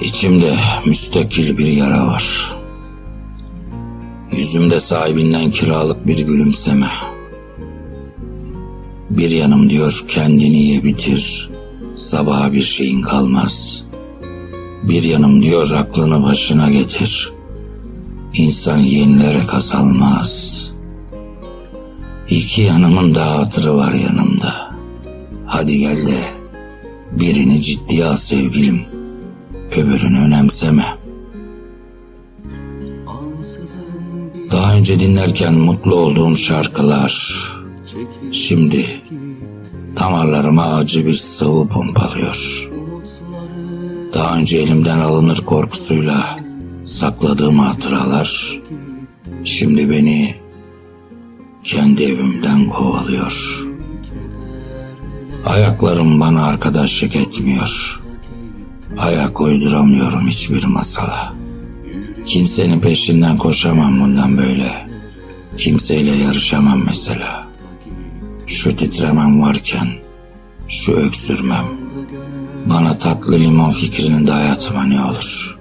İçimde müstakil bir yara var. Yüzümde sahibinden kiralık bir gülümseme. Bir yanım diyor kendini ye bitir, sabaha bir şeyin kalmaz. Bir yanım diyor aklını başına getir, insan yenilere kazanmaz. İki yanımın da hatırı var yanımda. Hadi gel de birini ciddiye al sevgilim, öbürünü önemseme. Daha önce dinlerken mutlu olduğum şarkılar, şimdi damarlarıma acı bir sıvı pompalıyor. Daha önce elimden alınır korkusuyla sakladığım hatıralar, şimdi beni kendi evimden kovalıyor. Ayaklarım bana arkadaşlık etmiyor. Ayak uyduramıyorum hiçbir masala. Kimsenin peşinden koşamam bundan böyle. Kimseyle yarışamam mesela. Şu titremem varken, şu öksürmem. Bana tatlı limon fikrini dayatma ne olur.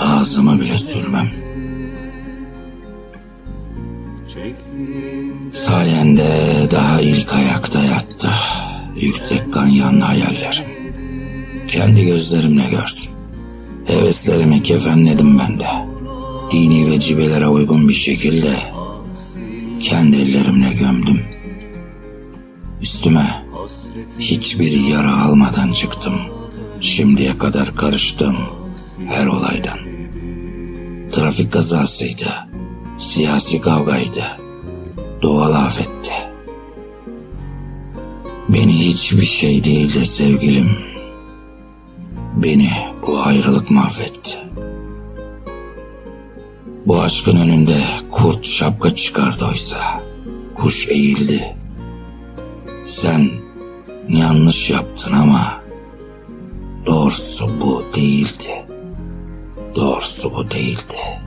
Ağzıma bile sürmem. Sayende daha ilk ayakta yattı. Yüksek ganyanlı hayallerim. Kendi gözlerimle gördüm. Heveslerimi kefenledim ben de. Dini vecibelere uygun bir şekilde kendi ellerimle gömdüm. Üstüme hiçbir yara almadan çıktım. Şimdiye kadar karıştım her olaydan. Trafik kazasıydı, siyasi kavgaydı, doğal afetti. Beni hiçbir şey değil de sevgilim, beni bu ayrılık mahvetti. Bu aşkın önünde kurt şapka çıkardı oysa. Kuş eğildi. Sen yanlış yaptın ama doğrusu bu değildi. Doğrusu bu değildi.